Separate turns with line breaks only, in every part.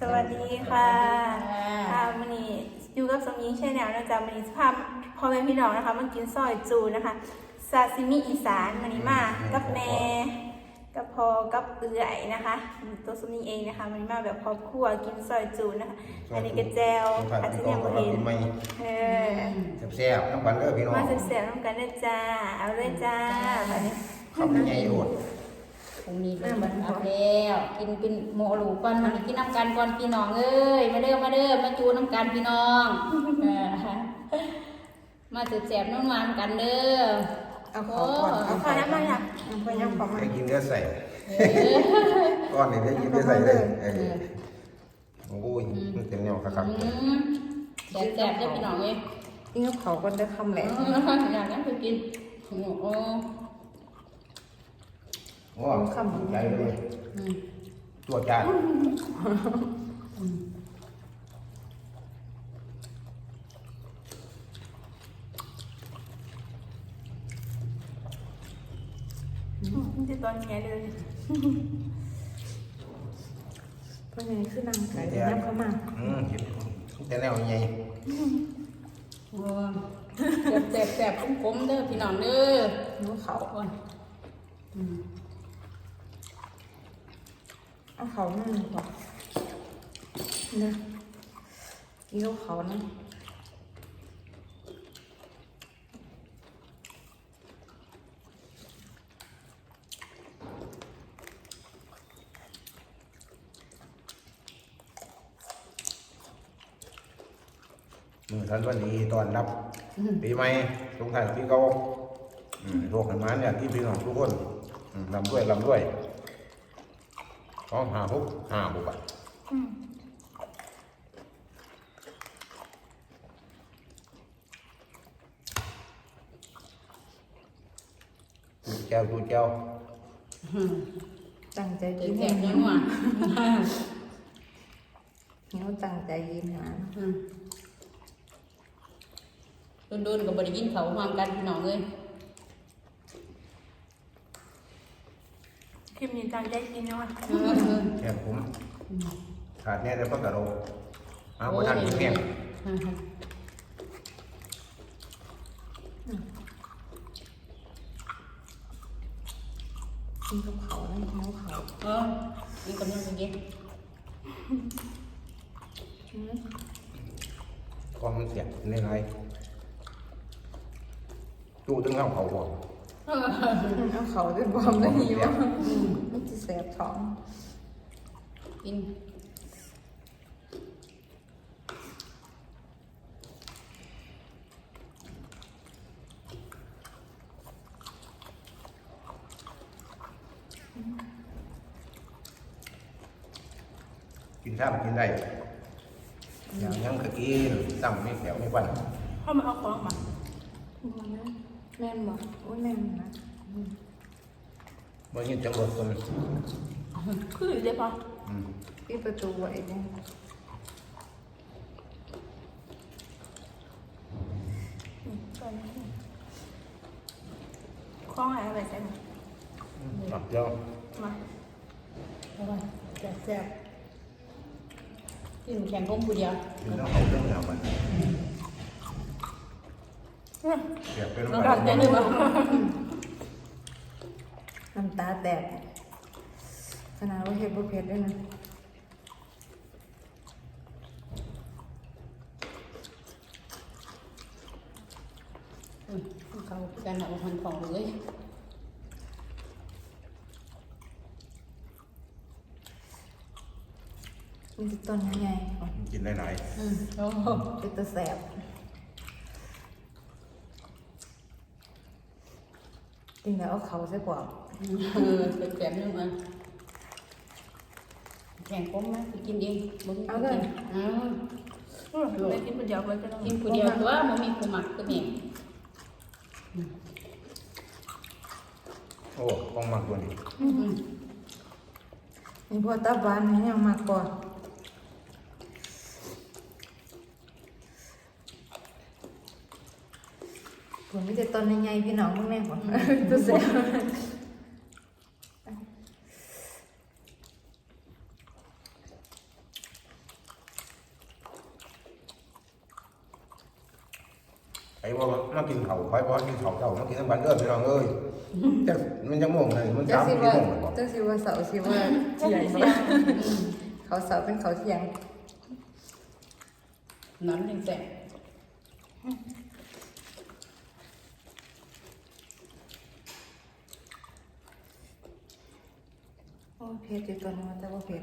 สวัสดีค่ะค่ะวันนี้อยู่กับสมยิงแช่แนวนะจ๊ะวันนี้พาพ่อแม่พี่น้องนะคะมากินซอยจูนะคะซาซิมิอีสานวันนี้มากับแม่กับพอกับเอื่อยนะคะตัวสมยิงเองนะคะวันนี้มาแบบครอบครัวกินซอยจูนะคะ อันนี้ก็แจวอาจจะยังไม่เห็น
ไม่
เออ
แซ่บๆน้ำกันเด้อพี่น้อง
มาเสียบๆน้ำกันนะจ้าเอาเลยจ้าวันนี้
คำใหญ่โอด
พรุ่งนี้เป็นวันอับแล้ว กินเป็นโมลูก่อนมันกินน้ำกันก่อนพี่น้องเอ้ยมาเด้อมาเด้อมาจูน้ำกันพี่น้องเออมาสืบแสบน้ำมันกันเด้อ
เอาขอก่อน
เอาขอน้ำมันค่ะ
เอาไปยังขอมา
ได้กินเนื้อใส่ก้อนนี้ได้กินเนื้อใส่เลยเออโอ้ยมันเป็นแนวครับ
อืมแสบแสบเด้อพี่น้องเอ้ย
นี่ก็เขาก็ได้คำแหล
อื
ม
มอย่างนั้นคือกินโอ้ โห
โอ้ใหญ่เลย
อืม
ตัวจาน
นี่คือตอนนี้เลย
เพราะงั้นคือนางไก่น้ำเข้ามา
อืมเห็นแต่แนวใหญ่
โอ้แสบแสบแสบคมๆเด้อพี่น้องเด้อ
นิ้วเขา
โอ้ยอืม
เอาเขาหนึ่งก่อนนะนี่ก็เขานะ
มือทันวันนี้ตอนรับปีใหม่สงท้ายปีเก่าอืมโรคหันมาเนี่ยที่พี่น้องทุกคนอืมลำด้วยลำด้วย สองห้าหกห้าบุบะ
อืม
ตูแก้วตูแก้ว
ตั้งใจ
แส
กิน
บแส
ให้
บ
นิ้
ยั
ว
งหวาน
นิ้วตั้งใจกินหา
อืมโดนๆกับบริยินเขาความกันพี่น้องเลย
คลิปนี้จังได้กินยังไง
เออเออ
แค่ผมขาดแน่แต่พักกะโรมาบ่ทันกินแห้ง
อืม
กินกับเขานะนิ้วเขา
เออนี่กำลังจะกิน
อืม
กองมันเสียบในไรจูตึงเอาเขาบอก
เอาเขาด้วยความได้หิวมันจะแสบท้อง
กิน
กินข้าวกินได้อย่างยังก็กินตั้งไม่แถวไม่วัน
เข้ามาเอาของมา
แม่นบอกโอ้ยแม่นนะ
เมื่อยินจังหวะคน
คืออยู่ได้ปะ
อืม
ปิดประตูไว้เนี่ย
อืมตอนนี้คล้องอะไรไปใส่มา
หลับเจ้า
มา
เอาไปแซ่บแซ่บกินแข็งก้มผู้เดียว
กินต้องเอาเรื่องยาวมัน
อืม
เสียบเป็น
เรา
กั
ดันใจเลยมั้ง
น้ำตาแตกขนาดว่าเห็ดบุเผ็ดด้วยนะ
อืมเขากันเอาหันของเลย
มันจะต้นใหญ่ๆก่อน
กินได้หลาย
อืมโอ้โห
เป็นตะแสบ กินแล้วเอาเขาใส่กว่า
เออเป็นแซ่บนึงอะแข็งก้มไหมไปกินเองบ่มีคนกินอ้าว
อืมไม่กินคนเดียวเลยก็ต้อง
กินผู้เดียวตัวมันมีผู้หมักตัวนี้
โอ้ต้องมากตัวนี้
อืม
มีพวกตาบานนี่ยังมากกว่า ผมไม่แต่ตอนในไงพี่น้องพวกแม่ผมตัวเสียไอ้
ว่ามากินเขาไปบ่กินเขาเจ้ามากินทั้งวันเด้อพี่น้องเอ้ยจักมันยังม่วงเลยมัน
จัก
สิ
ว่าจักสิว่าเสาสิว่าเถียงเขาเสาเป็นเขาเถียง
นั้นยังแซ่บ
โอ้เผ็ดอยู่ตัวนึงแต่ว่าเผ็ด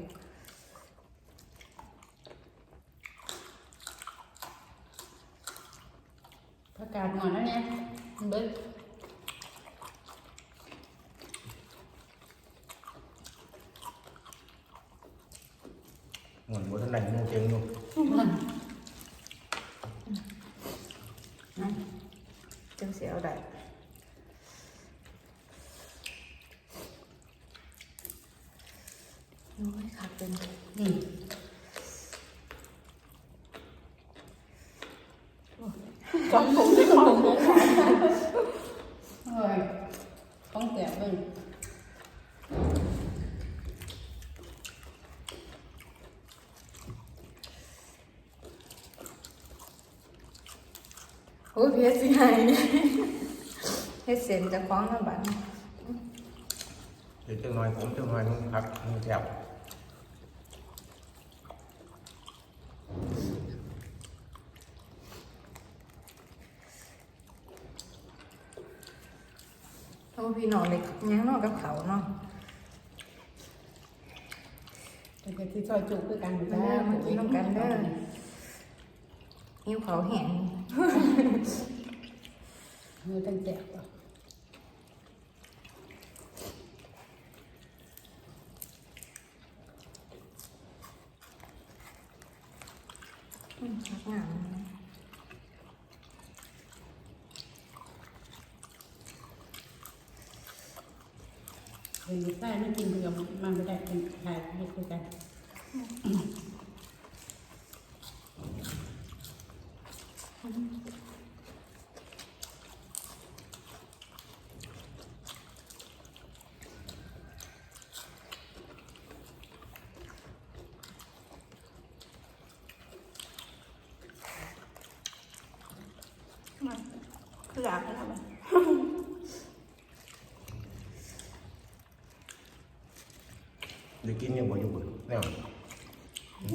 ผักกาดหมอนแล้วเนี่ยเบิ้ล
เหมือนบ่ทันได้มูเก่งอยู่
จังสิเอาได้ โอ้ยขาดเป็น
อืม
จอมผมด้วยความผม
โอ้ยต้องแสบเบิ้ล
โอ้ยเผ็ดสิหายเฮ็ดเส้นจะคล้องน้ำบัด
เดี๋ยวจังหน่อยผมจังหน่อยมัน พักมันแซ่บ
โอ้พี่น้องเล็กยังนอกกับเขาเนาะ
เป็นกะที่ซอยจุกด้วยกันอยู่
มาเด้อมากินน้ำกันเด้อหิวเขาวแห้ง
มือตั้งแสบอะ
อืมชักหนาวนะ
เฮ้ยได้ไม่กินเพื่อมันไม่ได้เป็นชายไม่คุยกัน
มาคืออยากให้ทำไม
ได้กินยังบ่อยู่พุ่น แนว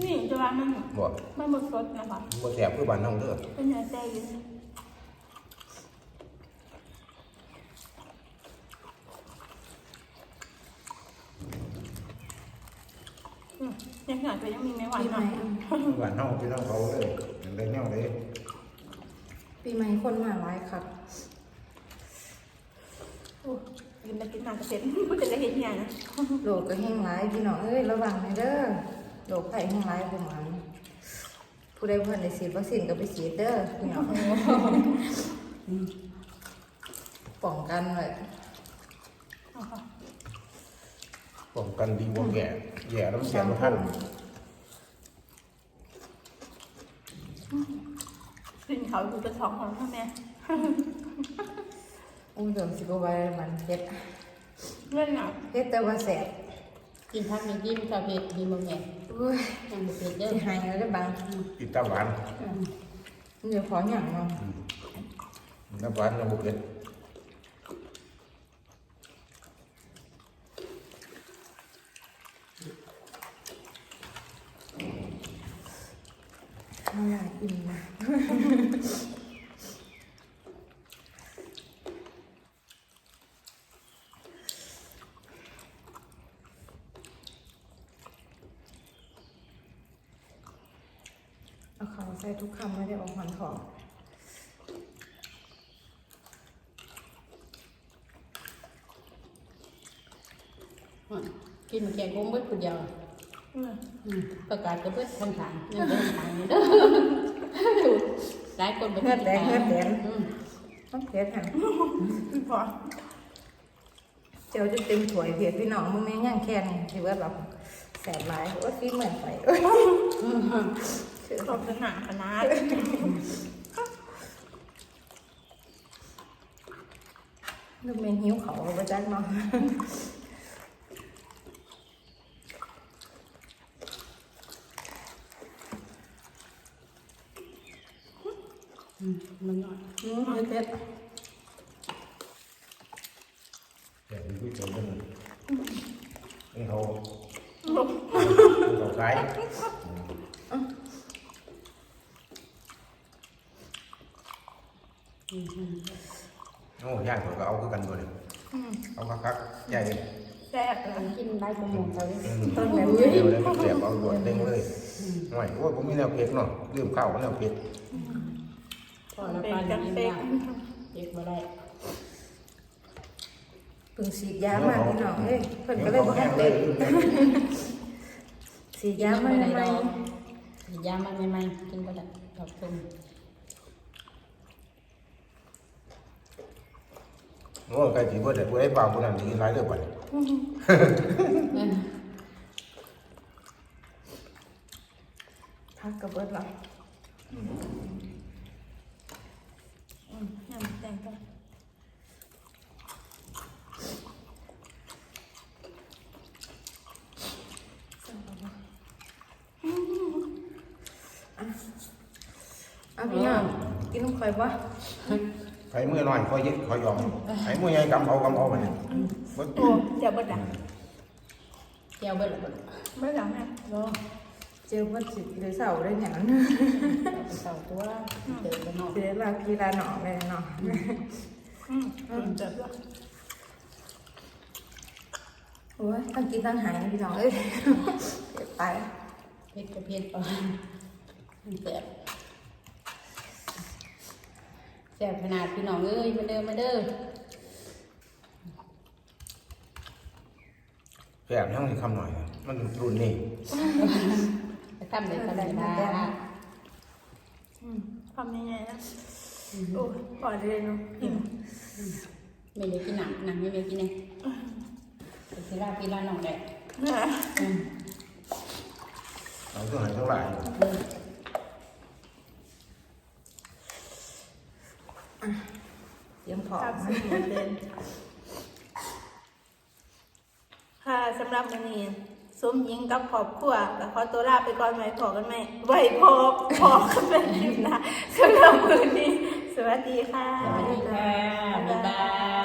นี่จะว่ามัน
บ่
มันหมดสดนะคะ
บ่แซ่บคือบ้านเฮาเด้อ
เป็นเนื้อแซ่อยู่อืมยังหนาก็ยังมีไม่ไหว
ปีใหม่
เนาะ
อืม
บ้านเฮาพี่น้องเขาเลยยังได้แนวเลย
ปีใหม่คนมาหลายครับ
โอ้กิ นแล้วกินนานก็เสร็จมันจะได้เห็นยังนะ
โลกก็แห้งหลายพี่น้องเอ้ยระวังหน่อยเด้อโลกไผ่แห้งหลายประมาณผู้ใดเพิ่นได้ฉีดวัคซีนก็ไปฉีดเด้อพี่น้องป้องกันไว้
เอาค่ะ
ป้องกันดีกว่าแย่แย่แล้วมันแย่บ่ทัน
กินเขาดูเป็นสองของพ่อแม่
อุ้ยเดี๋ยวสิบ่ไหว้มันเผ็ด
เรื่องหนา
เผ็ดแต่ว่าแสบ
กินพักในยิ้มชาวเพชรดีมั้งแม่
อุ้ย
ยังบ่เป็นเด้อ
สิหายแล้วได้อบาง
กินตาหวาน
เดี๋ยวขอหยังเนาะ
น้ำหวานน้ำบุกเก็ด
น่าอยากกินนะเอาเขา ใส่ทุกคำไม่ได้ออกหอนของ
กินแกงกุ้งเบิดคนเดียว
อืม
อืมประกาศก็เบิดทางทางยังเบิดทางอยู่เด้อหลายคนบ่
เฮือดแดงเฮือดแดง
อืม
ต้องเผ็ดหัน
พี่พอ
เจียวจะเต็มถ้วยเผ็ดพี่น้องมึงแม่ย่างแค่นี้ถือว่าแบบแสบหลายโอ้ยฟีเหมือนไฟ เอ้ย
ขอบสนานขนาด
ลูกเมนหิวเขาประจักเนาะ
อืมมันน้อย
อืมเผ็ด
แต่ที่พี่เจอมันนี่เขาเขาขาย
อืมอืม
โอ้ย่างเขาก็เอาคือกันตัวนี้
อืม
เอาคักๆใหญ่
แซ่บเล
อั
ย
นกินได้ประมงเขาเลย
อืมเดียวเลยเสียบเอาด่วนเด้งเลยหน่อยโอ้ยผมมีแนวเผ็ดเนาะลืมข้าวแนวเผ็ด
พอละ
เป็น
ปาน
จัง
กิน
เป็
ได้
น
เก็บบ่ได้
เพิ่งฉีดยามาพี่น้องเอ้ยเพิ่นก็เลยบ่
แห้
ให้
งเล
เด็
ย
ก
ลืมเลย
ฉีดยามาใหม่
ยามันใหม่ๆกินบ่ได้ดอกตุ่ม
โอ้ยไก่จีบเด็ ดกูได้เปล่ากูนั่นกินหลายเรื่องไป
เออ
พักกับเบิดหรอ
อืมน้ำแต่งไป
อะพี่น้องกินน้ำข่อยบ่
ไข่มือหน่อยคอยยึดคอยยอมไข่มือใหญ่กำเอากำเอาไปเนี่ยเบิด
โอ้เดี๋ยวบดดัง
แก้วเบิดละเบิด
ไม่หลังนะ
บ่เจอว่าสิได้เศร้าได้หยัง
เอาไปเสาตัวเดินไปนอก
สิได้ลาพี่ลาน้องเลยเนาะ
อืมอืมเจ็บด้วย
โอ้ยทั้งกินทั้งหายนะพี่น้องเอ้ยเจ็บตาย
เพชรกับเพชรเอามันแสบ แสบขนาดพี่น้องเอ้ยมาเด้อมาเด้อ
แซ่บยังมีคำหน่อยนะมันรุ่นนี้
ไปทำเลยก็ได้นะ
อืมทำยังไงนะโอ้ปล่อยเลยเนาะอิ่ม
ไม่ได้กินหนังหนังไม่ได้กินเลยไปกินลาพี่ลาน้องได้
นะ
อืม
เอาตัวไหนเท่าไหร่
เตรียมพร้อ
ครั
ม
บสิเหมือนเดิมค่ะสำหรับวันนี้สมหญิงกับขอบครัวก็ขอตัวลาไปก่อนไว้พอกันไหมไว้พอพอกันเป็นทีมนะสำหรับวันนี้ สวัสดีค่ะ
สวัสดีค่ะบ๊ายบาย